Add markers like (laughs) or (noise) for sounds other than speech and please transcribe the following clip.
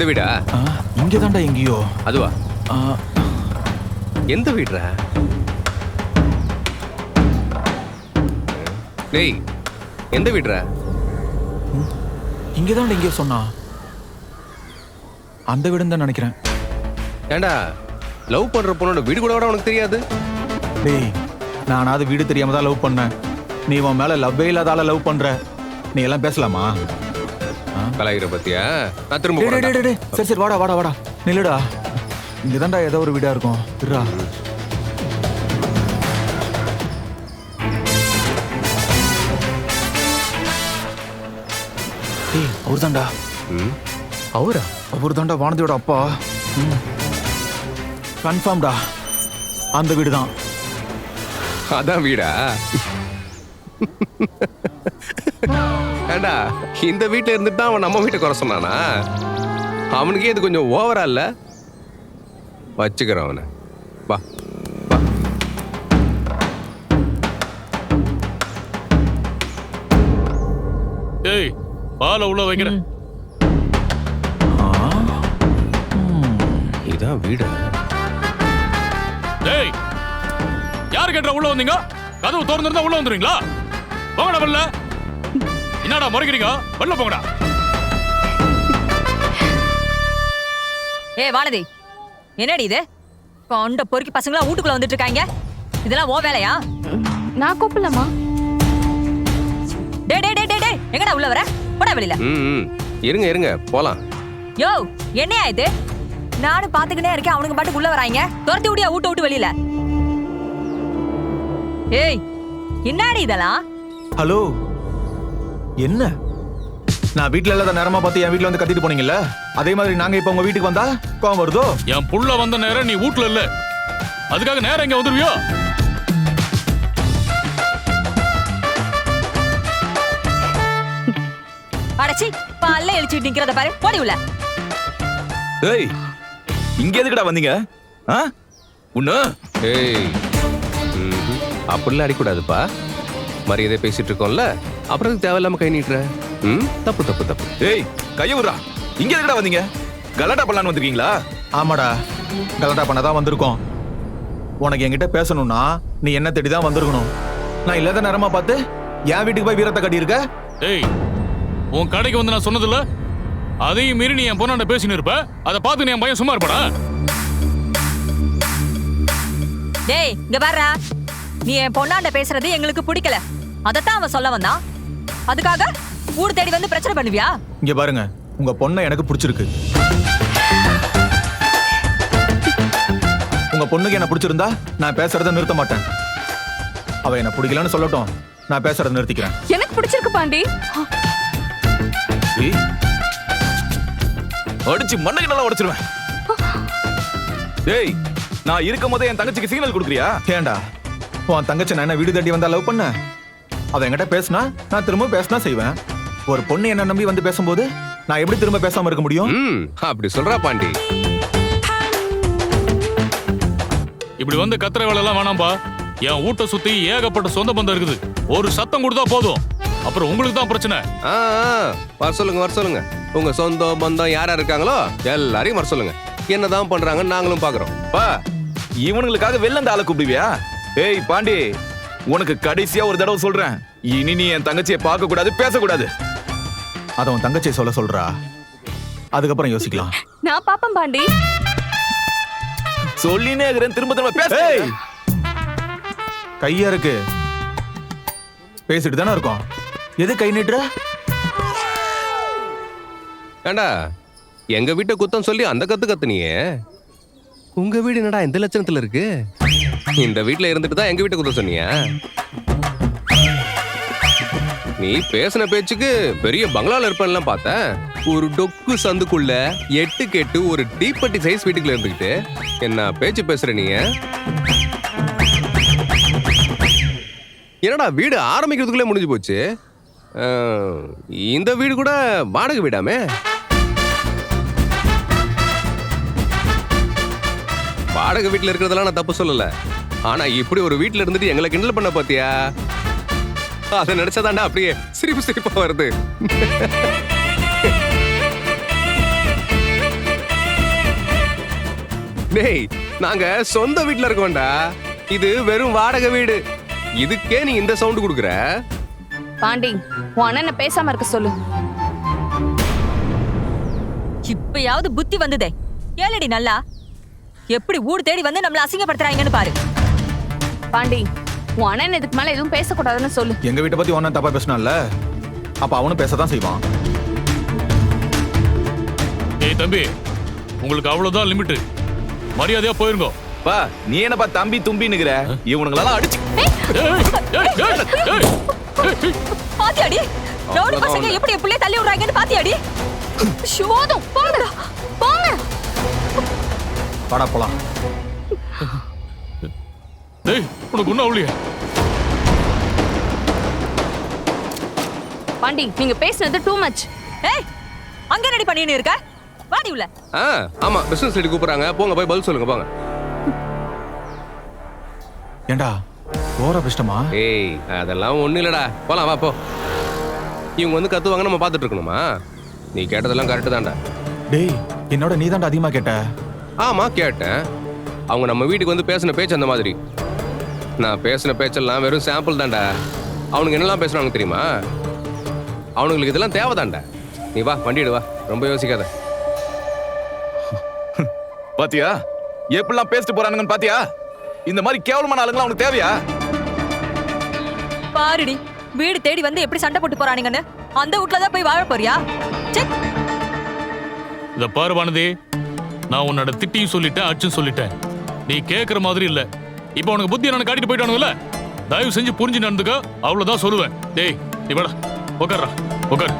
இந்த வீடா? இங்கே தான்டா எங்கேயோ. அதுவா? எந்த வீடுடா டேய் எந்த வீடுடா இங்கே தான்டா எங்கேயோ சொன்னா. அந்த வீடுன்னு தான் நினைக்கிறேன். ஏண்டா லவ் பண்ற பொண்ணோட வீடு கூட உனக்கு தெரியாது? டேய் நானாவது வீடு தெரியாம தான் லவ் பண்ணேன். நீ உன் மேல லவ்வே இல்லாத ஆள லவ் பண்ற? நீ எல்லாம் பேசலாமா? கலாயிர பத்தியா? நான் திரும்ப டேய், டேய், போறேன்டா. டேய், டேய், சரி சரி வாடா வாடா வாடா. நில்லுடா. இங்க தான்டா ஏதோ ஒரு வீடா இருக்கும். இருடா. டேய் அவர் தான்டா ம்? அவரா? அவர் தான்டா வானதியோட அப்பா. கன்ஃபார்ம்டா. அந்த வீடு தான் அதான் வீடா? ஏண்டா இந்த வீட்ல இருந்துட்டு தான் அவன் நம்ம வீட்டை குறை சொன்னானா? அவனுக்கே இது கொஞ்சம் ஓவரா இல்ல? வச்சுக்கிறேன் அவனை. வா. வா ஏய் பாலை உள்ள வைக்கிறேன் இதான் வீடா? டேய் யார் கேட்டா உள்ள வந்தீங்க? கதவு திறந்திருந்தா உள்ள வந்துருவீங்களா போங்கடா வெளில என்னடா முறைக்கிறீங்க? வெளில போங்கடா. ஏ வானதி என்னடி இது? கொண்ட பொறுக்கி பசங்களா வீட்டுக்குள்ள வந்துட்டு இருக்காங்க இதெல்லாம் ஓ வேலையா? நான் கூப்பிடலாமா டே டே டே டே டே எங்கடா உள்ள வர? போடா வெளியில ம். இருங்க இருங்க போலாம். யோ என்னையா இது? நானும் பாத்துக்கிட்டே இருக்கேன் அவனுங்க பாட்டுக்கு உள்ள வராங்க. துரத்தி விடியா ஊட்ட விட்டு வெளியில? ஏய் என்னடி இதெல்லாம்? ஹலோ என்ன? நான் வீட்ல இல்லாத நேரமா பார்த்து என் வீட்ல வந்து கத்திட்டு போனீங்கல்ல? அதே மாதிரி நாங்க இப்ப உங்க வீட்டுக்கு வந்தா கோவம் வருதோ? என் புள்ள வந்த நேரம் நீ வீட்ல இல்ல. அதுக்காக நேரம் இங்க வந்துருவியோ? அடச்சி பல்ல எழுச்சிட்டு நிக்கிறத பாரு. போடி உள்ள. ஏய் இங்க எதுக்குடா வந்தீங்க? ஆ? உன்ன ஏய். அப்படிலாம் அடிக்கூடாதுப்பா. மரியாதை பேசிட்டு இருக்கோம்ல? அப்புறம் தேவையில்லாம கை நீட்டுற? ம்? தப்பு தப்பு தப்பு. ஏய் கைய விடுறா. இங்க எதுக்குடா வந்தீங்க? கலாட்டா பண்ணலான்னு வந்திருக்கீங்களா? ஆமாடா. கலட்டா பண்ண தான் வந்திருக்கோம். உனக்கு என்கிட்ட பேசணும்னா நீ என்ன தேடி தான் வந்திருக்கணும். நான் இல்லாத நேரமா பார்த்து என் வீட்டுக்கு போய் வீரத்தை கட்டியிருக்க? ஏய் உன் கடைக்கு வந்து நான் சொன்னதில்ல? அதையும் மீறி நீ என் பொண்ணாண்ட பேசின்னு இருப்ப? அதை பார்த்து நீ என் பையன் சும்மா இருப்பாடா? டேய் இங்க பாருடா. நீ என் பொண்ணாண்ட பேசுறது எங்களுக்கு பிடிக்கல. அதத்தான் அவன் சொல்ல வந்தான். அதுக்காக ஊர் தேடி வந்து பிரச்சனை பண்ணுவியா? இங்க பாருங்க உங்க பொண்ணை எனக்கு பிடிச்சிருக்கு. உங்க பொண்ணுக்கு என்ன பிடிச்சிருந்தா நான் பேசுறத நிறுத்த மாட்டேன். அவ என்ன பிடிக்கலன்னு சொல்லட்டும் நான் பேசுறத நிறுத்திக்கிறேன். எனக்கு பிடிச்சிருக்கு பாண்டி. அடிச்சு மண்ணுக்கு நல்லா உடைச்சிருவேன். டேய் நான் இருக்கும் போதே என் தங்கச்சிக்கு சிக்னல் கொடுக்குறியா? ஏண்டா உன் தங்கச்சி நான் என்ன வீடு தேடி வந்தா லவ் பண்ண? அவ என்கிட்ட பேசினா நான் திரும்ப பேசினா செய்வேன். ஒரு பொண்ணு என்ன நம்பி வந்து பேசும்போது நான் எப்படி திரும்ப பேசாம இருக்க முடியும்? ம் அப்படி சொல்றா பாண்டி. இப்படி வந்து கத்திர வேலை எல்லாம் வேணாம்பா. என் வீட்டை சுத்தி ஏகப்பட்ட சொந்த பந்தம் இருக்குது. ஒரு சத்தம் கொடுத்தா போதும். அப்புறம் உங்களுக்கு தான் பிரச்சனை. ஆ ஆ, வர சொல்லுங்க வர சொல்லுங்க. உங்க சொந்தம் பந்தம் யாரா இருக்காங்களோ எல்லாரையும் வர சொல்லுங்க. என்னதான் பண்றாங்கன்னு நாங்களும் பாக்குறோம். பா இவனுங்களுக்காக வெளில அந்த ஆளை கூப்பிடுவியா? ஏய் பாண்டி உனக்கு கடைசியா ஒரு தடவை சொல்றேன். இனி நீ என் தங்கச்சியை பார்க்க கூடாது பேசக்கூடாது. அதை உன் தங்கச்சி சொல்ல சொல்றா. அதுக்கப்புறம் யோசிக்கலாம். நான் பாப்பேன் பாண்டி. சொல்லினே இருக்கிறேன் திரும்ப திரும்ப பேச. கையா இருக்கு. பேசிட்டு தானே இருக்கோம். எது கை நீட்டுற? ஏண்டா எங்க வீட்டை குத்தம் சொல்லி அந்த கத்து கத்துனியே? உங்க வீடு என்னடா இந்த லட்சணத்துல இருக்கு? இந்த வீட்ல இருந்துட்டு தான் எங்க வீட்டுக்கு குத்தம் சொன்னியா? நீ பேசின பேச்சுக்கு பெரிய பங்களால இருப்பேன்லாம் பார்த்தேன். ஒரு டொக்கு சந்துக்குள்ள எட்டு கெட்டு ஒரு டீப்பட்டி சைஸ் வீட்டுக்குள்ள இருந்துக்கிட்டு என்ன பேச்சு பேசுற நீங்க? என்னடா வீடு ஆரம்பிக்கிறதுக்குள்ளே முடிஞ்சு போச்சு? இந்த வீடு கூட வாடகை வீடாமே? வாடகை வீட்ல இருக்கிறதெல்லாம் நான் தப்பு சொல்லல. ஆனா இப்படி ஒரு வீட்ல இருந்துட்டு எங்களை கிண்டல் பண்ண பாத்தியா? அதை நினைச்சதாண்டா அப்படியே சிரிப்பு சிரிப்பா வருது. டேய் நாங்க சொந்த வீட்ல இருக்கோம்டா. இது வெறும் வாடகை வீடு. இதுக்கே நீ இந்த சவுண்ட் கொடுக்குற? பாண்டி உன் அண்ணனை பேசாம இருக்க சொல்லு. இப்பயாவது புத்தி வந்ததே. கேளடி நல்லா. எப்படி ஊடு தேடி வந்து நம்மள அசிங்கப்படுத்துறாங்கன்னு பாரு. பாண்டி உன் அண்ணன் இதுக்கு மேல எதுவும் பேசக்கூடாதுன்னு சொல்லு. எங்க வீட்டை பத்தி ஒன்னும் தப்பா பேசினான்ல? அப்ப அவனும் பேசதான் செய்வான். ஏய் தம்பி உங்களுக்கு அவ்வளவுதான் லிமிட் மரியாதையா போயிருங்க. பா நீ என்னப்பா தம்பி தும்பின்னுகிற இவனுங்களெல்லாம் அடிச்சு. பாத்தியாடி? ரவுடி பசங்க எப்படி பிள்ளைய தள்ளி விடுறாங்கன்னு பாத்தியாடி? போதும் வாடா போலாம். டேய் உனக்கு ஒன்றும் அவளியா பாண்டி நீங்க பேசுனது டூ மச் ஏய் அங்க ரெடி பண்ணின்னு இருக்க? வாடி உள்ள. ஆ ஆமா பிசினஸ் லேடி கூப்பிடுறாங்க. போங்க போய் பதில் சொல்லுங்க போங்க. ஏண்டா போற கஷ்டமா ஏய் அதெல்லாம் ஒண்ணும் இல்லடா. போலாம் வா போ. இவங்க வந்து கத்துவாங்க நம்ம பார்த்துட்டு இருக்கணுமா? நீ கேட்டதெல்லாம் கரெக்டு தான்டா. டேய் என்னோட நீ அதிகமா கேட்ட. ஆமா கேட்டேன். அவங்க நம்ம வீட்டுக்கு வந்து பேசின பேச்சு அந்த மாதிரி. நான் பேசின பேச்செல்லாம் வெறும் சாம்பிள் தான்டா. அவனுக்கு என்னெல்லாம் பேசுறாங்க தெரியுமா? அவனுங்களுக்கு இதெல்லாம் தேவைதான்டா. நீ வா வண்டிடு வா. ரொம்ப யோசிக்காத. (laughs) பாத்தியா? எப்படிலாம் பேசிட்டு போறானுங்கன்னு பாத்தியா? இந்த மாதிரி கேவலமான ஆளுங்களா உனக்கு தேவையா? பாருடி வீடு தேடி வந்து எப்படி சண்டை போட்டு போறானுங்கன்னு. அந்த வீட்ல தான் போய் வாழ போறியா? ச்சே இத பாரு வானதி நான் உன்னோட திட்டியும் சொல்லிட்டேன் அச்சும் சொல்லிட்டேன். நீ கேட்குற மாதிரி இல்லை. இப்போ உனக்கு புத்தி நான் காட்டிட்டு போயிட்டானுங்கல்ல? தயவு செஞ்சு புரிஞ்சு நடந்துக்க. அவ்வளோதான் சொல்லுவேன். டேய் நீ வேடா. உட்கார்றா உட்கார்